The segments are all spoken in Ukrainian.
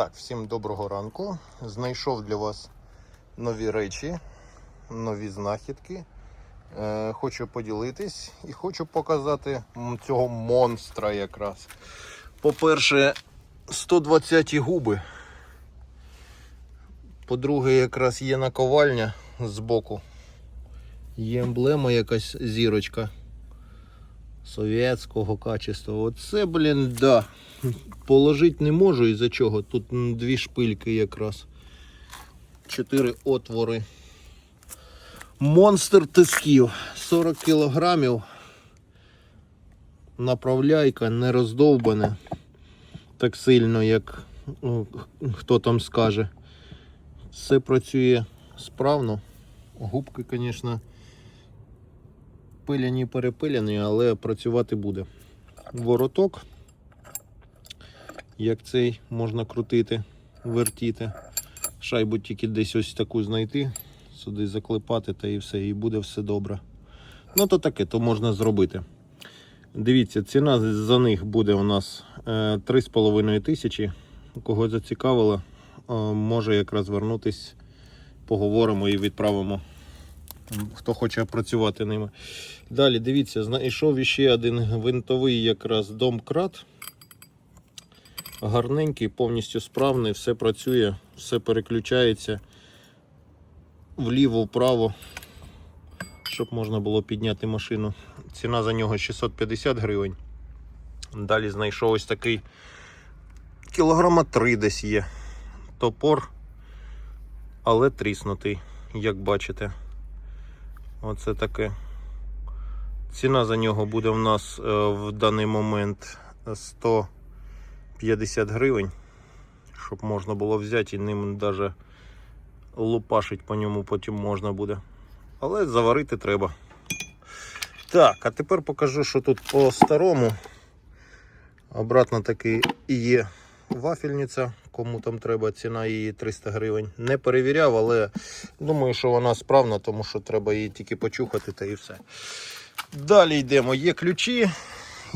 Так, всім доброго ранку. Знайшов для вас нові речі, нові знахідки. Е, хочу поділитись і хочу показати цього монстра якраз. По-перше, 120 губи. По-друге, якраз є наковальня збоку. Є емблема якась зірочка совєтського качества. Оце, блін, да. Положити не можу із-за чого. Тут дві шпильки якраз. Чотири отвори. Монстр тисків. 40 кілограмів. Направляйка не роздовбане. Так сильно, як ну, хто там скаже. Все працює справно. Губки, звісно, пиляні перепиляні, але працювати буде. Вороток як цей можна крутити, вертіти. Шайбу тільки десь ось таку знайти, сюди заклепати та і все, і буде все добре. Ну, то таке, то можна зробити. Дивіться, ціна за них буде у нас е, 3,5 тисячі. Кого зацікавило, е, може якраз вернутись, поговоримо і відправимо. Хто хоче працювати ними. Далі дивіться, знайшов іще один гвинтовий якраз домкрат гарненький, повністю справний, все працює, все переключається вліво, вправо, щоб можна було підняти машину. Ціна за нього 650 гривень. Далі знайшов ось такий кілограма 3 десь є. Топор, але тріснутий, як бачите. Оце таке. Ціна за нього буде в нас е, в даний момент 100 50 гривень, щоб можна було взяти і ним навіть лупашить по ньому потім можна буде. Але заварити треба. Так, а тепер покажу, що тут по старому. Обратно таки і є вафельниця, кому там треба, ціна її 300 гривень. Не перевіряв, але думаю, що вона справна, тому що треба її тільки почухати та і все. Далі йдемо. Є ключі,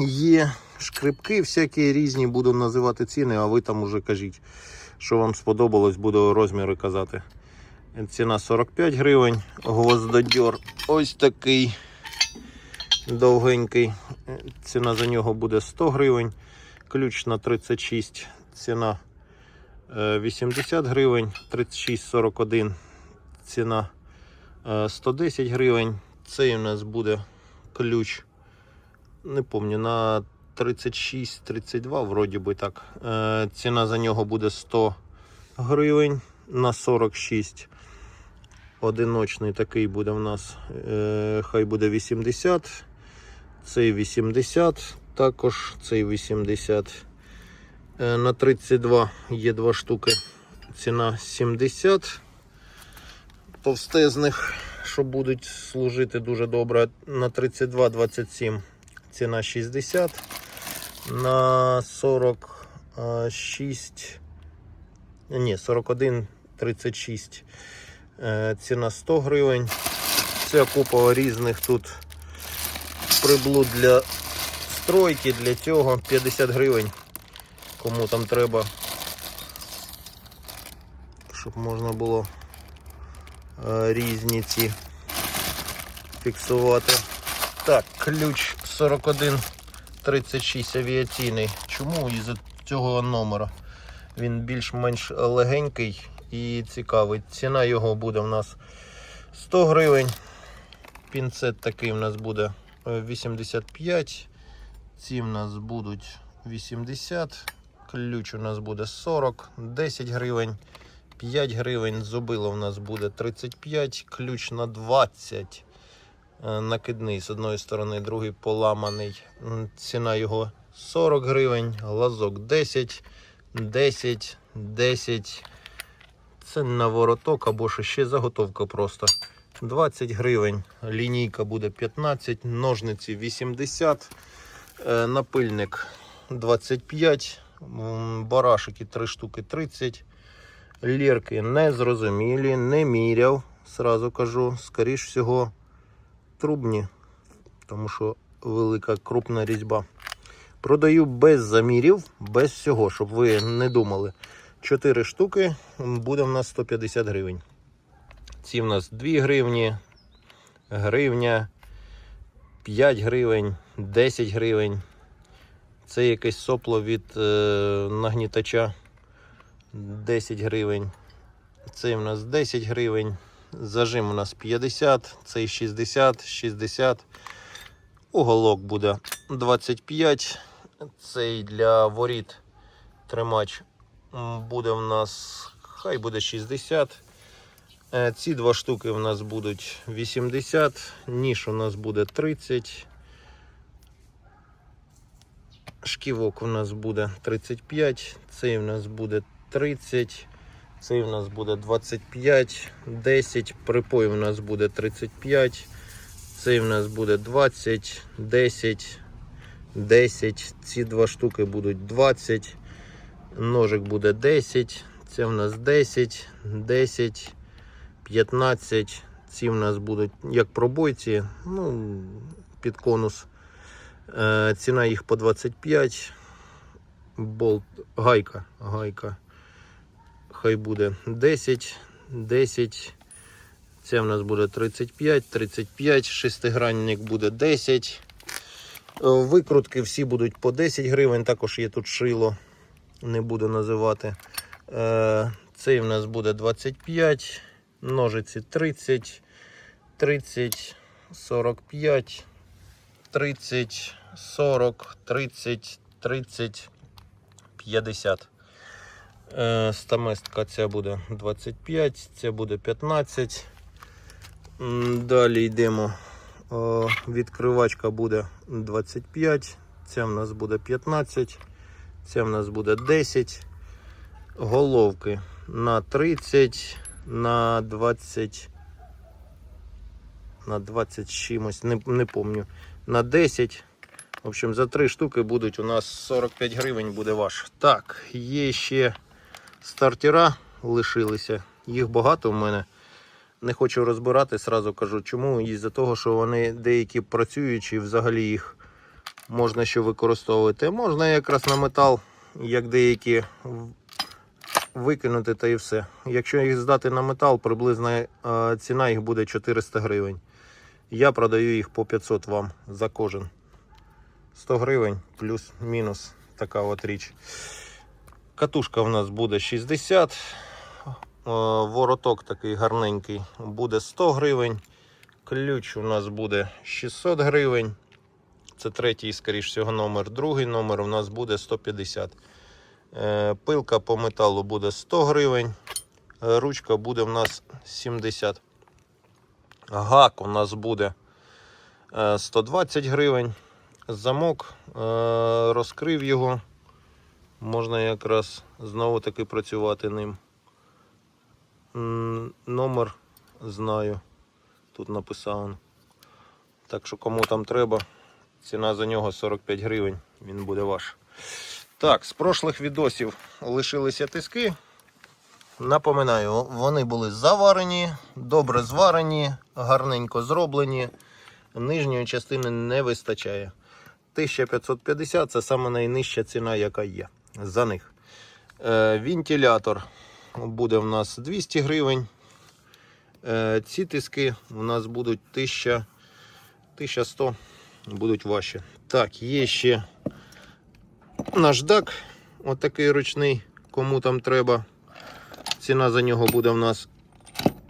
є шкрипки всякі різні, буду називати ціни, а ви там уже кажіть, що вам сподобалось, буду розміри казати. Ціна 45 гривень, гвоздодьор ось такий довгенький. Ціна за нього буде 100 гривень. Ключ на 36, ціна е, 80 гривень, 36,41 ціна е, 110 гривень. Цей у нас буде ключ, не пам'ятаю, на 36-32, вроді би так. Е, ціна за нього буде 100 гривень на 46. Одиночний такий буде в нас, е, хай буде 80. Цей 80, також цей 80. Е, на 32 є два штуки. Ціна 70 товстезних, що будуть служити дуже добре. На 32 27 ціна 60 на 46, ні, 41, 36 е, ціна 100 гривень. Це купа різних тут приблуд для стройки, для цього 50 гривень. Кому там треба, щоб можна було е, різні ці фіксувати. Так, ключ 41. 36 авіаційний. Чому із цього номера? Він більш-менш легенький і цікавий. Ціна його буде в нас 100 гривень. Пінцет такий в нас буде 85. Ці в нас будуть 80. Ключ у нас буде 40, 10 гривень, 5 гривень. Зубило в нас буде 35, ключ на 20. Е, накидний з одної сторони, другий поламаний. Ціна його 40 гривень, глазок 10, 10, 10. Це на вороток або ще заготовка просто. 20 гривень. Лінійка буде 15, ножниці 80, е, напильник 25, м, барашики 3 штуки 30. Лірки незрозумілі, не міряв, сразу кажу, скоріш всього трубні, тому що велика крупна різьба. Продаю без замірів, без всього, щоб ви не думали. 4 штуки буде в нас 150 гривень. Ці в нас 2 гривні, гривня, 5 гривень, 10 гривень. Це якесь сопло від е, нагнітача 10 гривень. Цей у нас 10 гривень. Зажим у нас 50, цей 60, 60. Уголок буде 25. Цей для воріт тримач буде в нас, хай буде 60. Е, Ці два штуки в нас будуть 80, ніж у нас буде 30. Шківок у нас буде 35, цей у нас буде 30, цей у нас буде 25, 10, припой у нас буде 35, цей у нас буде 20, 10, 10, ці два штуки будуть 20, ножик буде 10, це у нас 10, 10, 15, ці у нас будуть як пробойці, ну, під конус. Е, Ціна їх по 25. Болт, гайка, гайка. Хай буде 10, 10. Це в нас буде 35, 35, шестигранник буде 10. Е, Викрутки всі будуть по 10 гривень. Також є тут шило, не буду називати. Е, Цей в нас буде 25, ножиці 30, 30, 45. 30, 40, 30, 30, 50. Е, Стаместка ця буде 25, ця буде 15. Далі йдемо. Відкривачка буде 25, ця в нас буде 15, ця в нас буде 10. Головки на 30, на 20. На 20 чимось, не, не помню на 10. В общем, за 3 штуки будуть у нас 45 гривень буде ваш. Так, є ще стартера лишилися. Їх багато в мене. Не хочу розбирати, сразу кажу чому. Із-за того, що вони деякі працюючі, взагалі їх можна ще використовувати. Можна якраз на метал, як деякі викинути та і все. Якщо їх здати на метал, приблизна е, ціна їх буде 400 гривень. Я продаю їх по 500 вам за кожен. 100 гривень плюс-мінус така от річ. Катушка в нас буде 60. Е, Вороток такий гарненький буде 100 гривень. Ключ у нас буде 600 гривень. Це третій, скоріш всього, номер. Другий номер у нас буде 150. Е, Пилка по металу буде 100 гривень. Ручка буде в нас 70. Гак у нас буде е, 120 гривень. Замок е, розкрив його. Можна якраз знову таки працювати ним. Номер знаю. Тут написано. Так що кому там треба, ціна за нього 45 гривень, він буде ваш. Так, з прошлих відосів лишилися тиски. Напоминаю, вони були заварені, добре зварені, гарненько зроблені. Нижньої частини не вистачає. 1550 це саме найнижча ціна, яка є за них. Е, вентилятор буде в нас 200 гривень. Е, ці тиски у нас будуть 1000, 1100, будуть ваші. Так, є ще наждак, отакий ручний, кому там треба. Ціна за нього буде в нас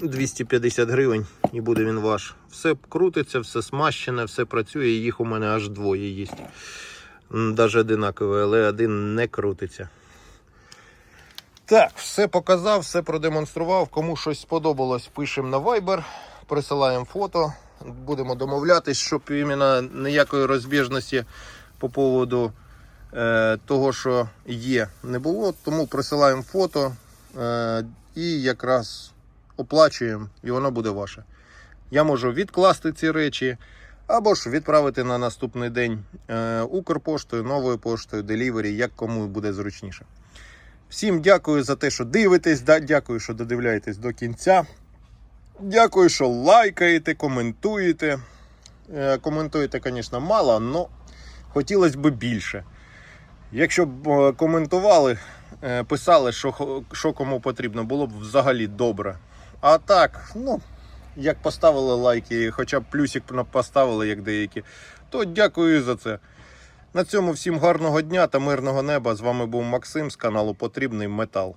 250 гривень і буде він ваш. Все крутиться, все смащене, все працює. Їх у мене аж двоє є. Навіть одинакові, але один не крутиться. Так, все показав, все продемонстрував. Кому щось сподобалось, пишемо на Viber, присилаємо фото. Будемо домовлятись, щоб іменно ніякої розбіжності по поводу е, того, що є, не було. Тому присилаємо фото і якраз оплачуємо, і воно буде ваше. Я можу відкласти ці речі, або ж відправити на наступний день е, Укрпоштою, новою поштою, делівері, як кому буде зручніше. Всім дякую за те, що дивитесь, дякую, що додивляєтесь до кінця. Дякую, що лайкаєте, коментуєте. Е, коментуєте, звісно, мало, але хотілося б більше. Якщо б е, коментували, е, писали, що, що кому потрібно, було б взагалі добре. А так, ну, як поставили лайки, хоча б плюсик поставили, як деякі, то дякую за це. На цьому всім гарного дня та мирного неба. З вами був Максим з каналу Потрібний Метал.